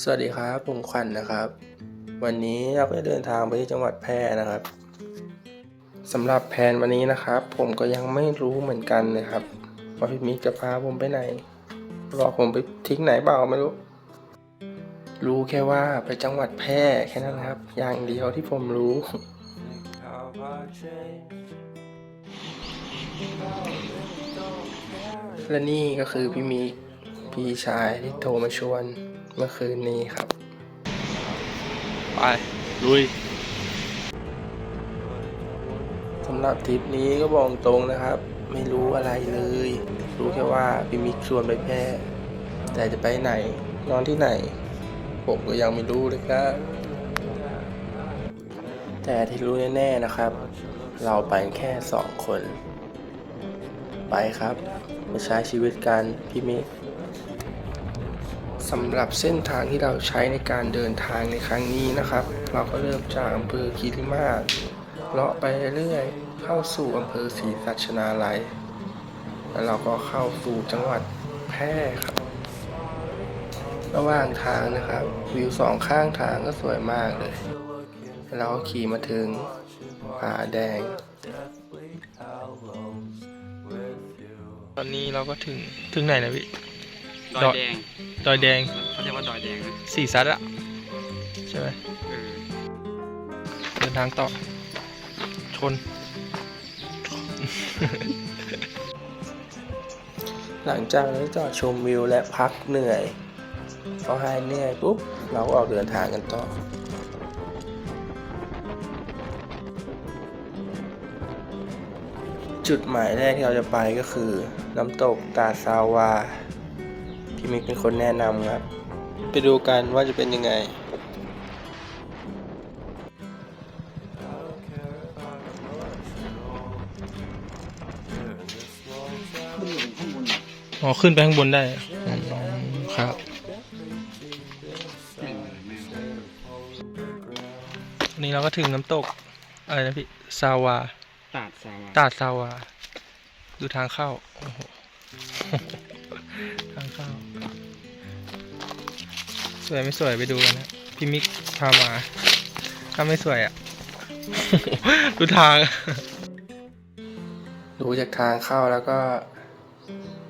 สวัสดีครับผมขวัญนะครับ วันนี้เราก็จะเดินทางไปที่จังหวัดแพร่นะครับสำหรับแผนวันนี้นะครับ ผมก็ยังไม่รู้เหมือนกันเลยครับว่าพี่มิกจะพาผมไปไหนรอผมไปทิ้งไหนเปล่าไม่รู้ รู้แค่ว่าไปจังหวัดแพร่แค่นั้นครับ อย่างเดียวที่ผมรู้และนี่ก็คือพี่มิก พี่ชายที่โทรมาชวนเมื่อคืนนี้ครับ ไป ลุยสำหรับทริปนี้ก็บอกตรงนะครับ ไม่รู้อะไรเลย รู้แค่ว่าพี่มิกชวนไปแพร่แต่จะไปไหน นอนที่ไหน ผมก็ยังไม่รู้เลยครับ แต่ที่รู้แน่ๆนะครับ เราไปแค่สองคน ไปครับไปใช้ชีวิตกันพี่มิก สำหรับเส้นทางที่เราใช้ในการเดินทางในครั้งนี้นะครับ เราก็เริ่มจากอำเภอคีริมาศเลาะไปเรื่อยเข้าสู่อำเภอศรีสัชนาลัย แล้วเราก็เข้าสู่จังหวัดแพร่ครับ ระหว่างทางนะครับ วิวสองข้างทางก็สวยมากเลยแล้วเราก็ขี่มาถึงผาแดง ตอนนี้เราก็ถึงถึงไหนนะพี่ ดอยแดงดอยแดงเขาเรียกว่าดอยแดงนะสี่ซัดอะใช่ไหมเออเดินทางต่อ ชน หลังจากนั้นจอดชมวิวและพักเหนื่อยพอหายเหนื่อยปุ๊บ เราก็ออกเดินทางกันต่อจุดหมายแรกที่เราจะไปก็คือ น้ำตกตาดซาวา พี่มิกเป็นคนแนะนำครับ ไปดูกันว่าจะเป็นยังไง อ๋อ ขึ้นไปข้างบนได้อืมครับ วันนี้เราก็ถึงน้ำตก อะไรนะพี่ ซาวา ตาดสาวตาดซาวา ดูทางเข้า โอ้โห ทางเข้า สวยไม่สวยไปดูกันนะพี่มิกพามา ถ้าไม่สวยอะ ดูทาง ดูจากทางเข้าแล้วก็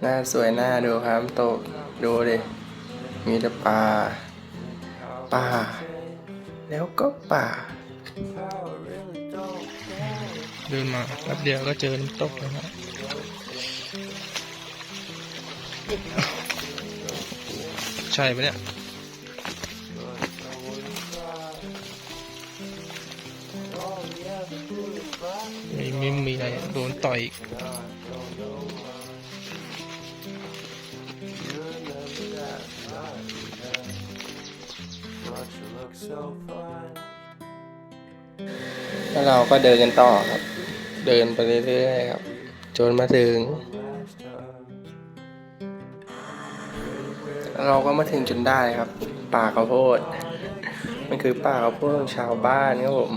หน้าสวยหน้าดูครับน้ำตกดูดิมีแต่ป่า ป่า แล้วก็ป่า เดินมาแป๊บเดียวก็เจอน้ำตกแล้วนะใช่ปะเนี่ย ต่อยอีกแล้วเราก็เดินกันต่อครับ เดินไปเรื่อยๆครับ จนมาถึง เราก็มาถึงจนได้ครับ ป่าข้าวโพด มันคือป่าข้าวโพดของชาวบ้านครับผม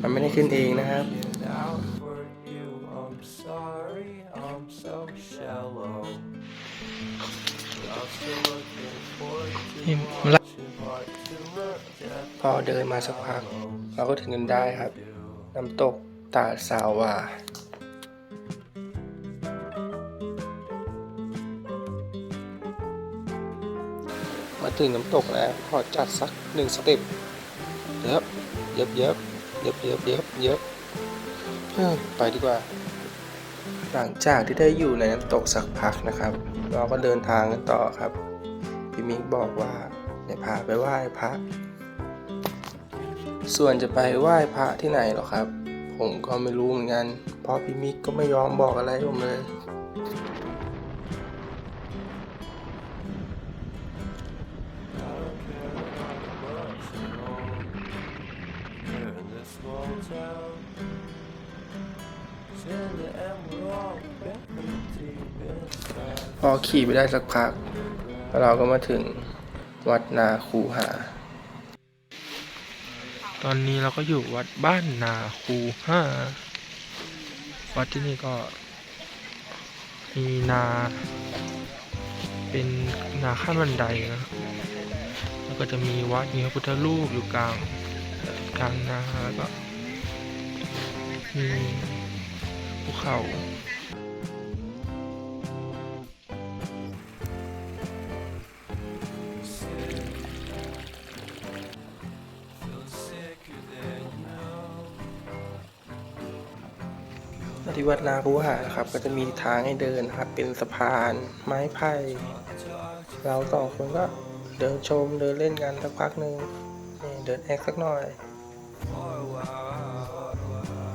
มันไม่ได้ขึ้นเองนะครับ พอเดินมาสักพัก เราก็ถึงกันได้ครับ น้ำตกตาสาวามาถึงน้ำตกแล้วขอจัดสักหนึ่งสเต็ปเยอะเยอะเยอะเยอะเยอะเยอะเยอะเอ้อไปดีกว่า หลังจากที่ได้อยู่ในน้ำตกสักพักนะครับ เราก็เดินทางกันต่อครับ พี่มิกบอกว่าจะพาไปไหว้พระ ส่วนจะไปไหว้พระที่ไหนหรอครับ ผมก็ไม่รู้เหมือนกันเพราะพี่มิกก็ไม่ยอมบอกอะไรผมเลยพอขี่ไปได้สักพัก เราก็มาถึงวัดนาคูหา ตอนนี้เราก็อยู่วัดบ้านนาคูห้าวัดที่นี่ก็มีนาเป็นนาขั้นบันไดนะ แล้วก็จะมีวัดมีพระพุทธรูปอยู่กลางกลางนาแล้วก็มีภูเขา ที่วัดนาคูหานะครับ ก็จะมีทางให้เดินครับ เป็นสะพานไม้ไผ่ เราสองคนก็เดินชมเดินเล่นกันสักพักหนึ่งเดินแอคสักหน่อย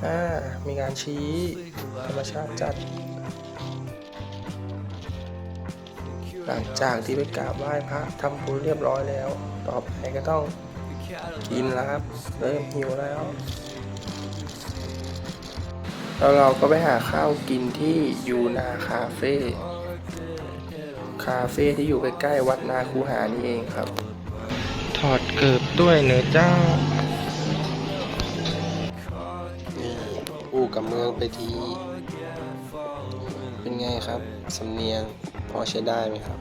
อ่ามีการชี้ธรรมชาติจัด หลังจากที่ไปกราบไหว้พระทำบุญเรียบร้อยแล้ว ต่อไปก็ต้องกินแล้วครับ เริ่มหิวแล้ว แล้วเราก็ไปหาข้าวกินที่ยูนาคาเฟ่ คาเฟ่ที่อยู่ใกล้ๆวัดนาคูหานี่เองครับ ถอดเกิบด้วยเนื้อเจ้า นี่อู้กับเมืองไปที เป็นไงครับ สำเนียงพอใช้ได้ไหมครับ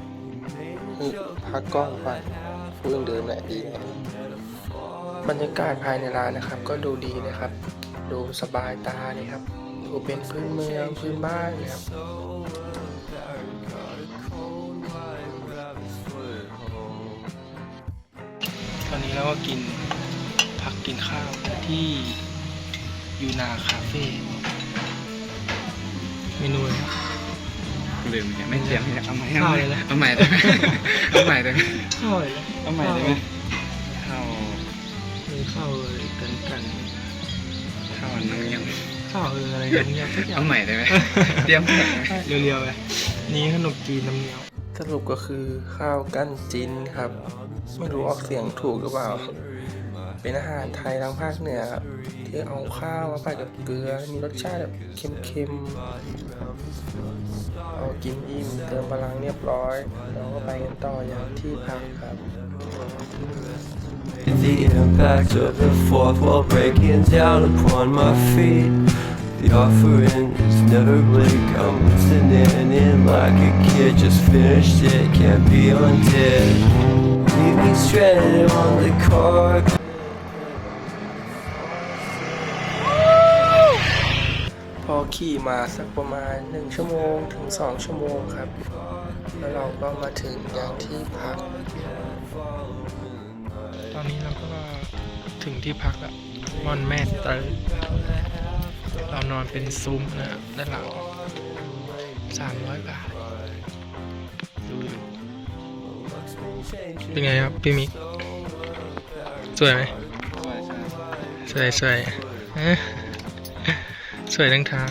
เฮ้ยพักกล้องก่อนพูดเรื่องเดิมแหละดีนะบรรยากาศภายในร้านนะครับ ก็ดูดีนะครับ ดูสบายตาเลยครับ ดูเป็นพื้นเมืองพื้นบ้านเลยครับตอนนี้เราก็กินพักกินข้าวที่ยูนาคาเฟ่เมนูอะไรครับลืมเนี่ยไม่เตรียมเนี่ยเอาใหม่ข้าวเลยนะเอาใหม่ได้ไหมเอาใหม่ได้ไหมข้าวเลยนะเอาใหม่ได้ไหมข้าวมีข้าวเลยกันกันข้าวน้ำย ข้าวเอออะไรกันเนี่ยทุกอำย่างเอาใหม่ได้ไหมเตรียมใหม่ได้ไหมเรียวๆไปนี่ขนมจีนน้ำเงี้ยวสรุปก็คือข้าวกั้นจินครับ ไม่รู้ออกเสียงถูกหรือเปล่า เป็นอาหารไทยทางภาคเหนือครับที่เอาข้าวมาผัดกับเกลือ มีรสชาติแบบเค็มๆ เอากินอิ่มเติมพลังเรียบร้อย เราก็ไปกันต่ออย่างที่พักครับ The impact of the fourth wall breaking down upon my feet. The offering is never blink. I'm listening in like a kid just finished it. Can't be undid. Leave me stranded on the car. พอขี่มาสักประมาณ 1 ชั่วโมงถึง 2 ชั่วโมงครับ แล้วเราก็มาถึงอย่างที่พัก ต อนนี้เราก็ถึงที่พักล้วม่อนแม่เตยเรานอนเป็นซุ้มนะด้านหลัง300บาทดูดูเป็นไงครับพี่มิกสวยไหมสวยสวยเอ๊ะสวยทั้งทาง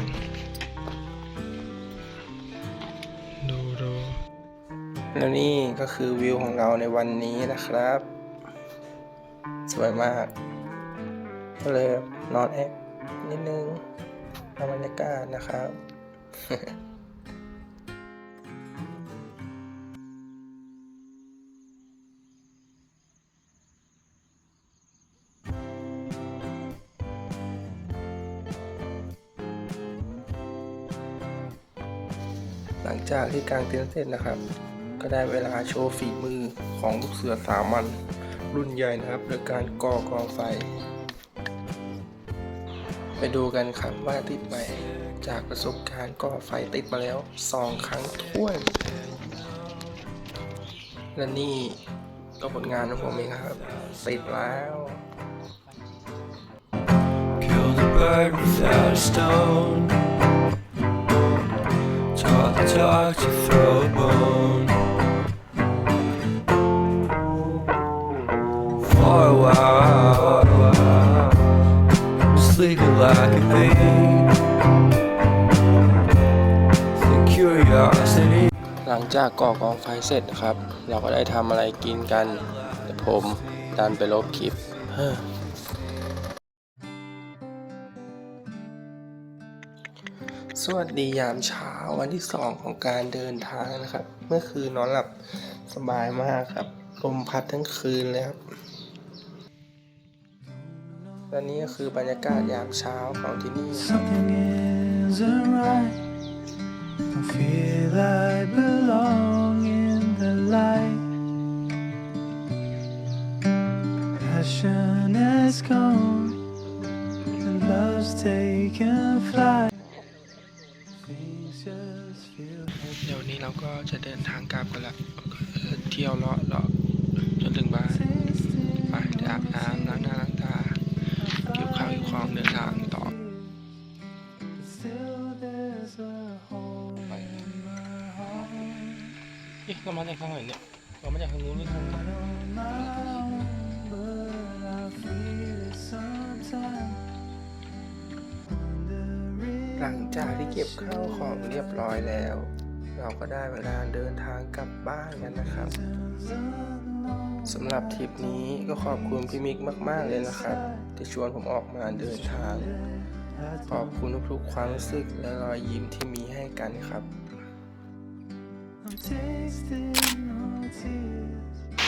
ดูดูแล้วนี่ก็คือวิวของเราในวันนี้นะครับ สวยมาก ก็เลยนอนแอคนิดนึงทำบรรยากาศนะครับหลังจากที่กางเต็นท์เสร็จนะครับ ก็ได้เวลาโชว์ฝีมือของลูกเสือสามัญ รุ่นใหญ่นะครับโดยการก่อกองไฟ ไปดูกันครับว่าติดไหมจากประสบการณ์ก่อไฟติดมาแล้วสองครั้งท้วน และนี่ก็ผลงานของผมเองครับติดแล้ว Killed a bird without a stone. Talk the talk to throw a bone. Sleeping like a babe. The curiosity. หลังจากก่อกองไฟเสร็จนะครับ เราก็ได้ทำอะไรกินกัน แต่ผมดันไปลบคลิป สวัสดียามเช้าวันที่สองของการเดินทางนะครับ เมื่อคืนนอนหลับสบายมากครับ ลมพัดทั้งคืนเลยครับ และนี่ก็คือบรรยากาศยามเช้าของที่นี่ครับ Something isn't right. I feel I belong in the light. passion is gone, and love's taken flight. Things just feel เดี๋ยววันนี้เราก็จะเดินทางกลับกันละก็เที่ยวเลาะเลาะจนถึงบ้าน tasting ไปเดี๋ยวอาบน้ำล้างหน้า เรามาจากทางไหนเนี่ยเรามาจากทางนู้นหรือทางนี้หลังจากที่เก็บข้าวของเรียบร้อยแล้ว เราก็ได้เวลาเดินทางกลับบ้านกันนะครับสำหรับทริปนี้ก็ขอบคุณพี่มิกมาก ๆ เลยนะครับ ที่ชวนผมออกมาเดินทาง ขอบคุณทุกๆความรู้สึกและรอยยิ้มที่มีให้กันครับ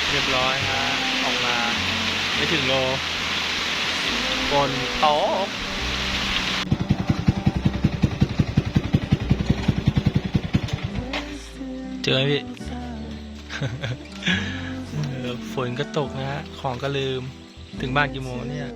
เรียบร้อยฮะออกมาไม่ถึงโลบนโต๊ะเจอไหมพี่ ฝนก็ตกนะฮะ ของก็ลืม ถึงบ้านกี่โมงเนี่ย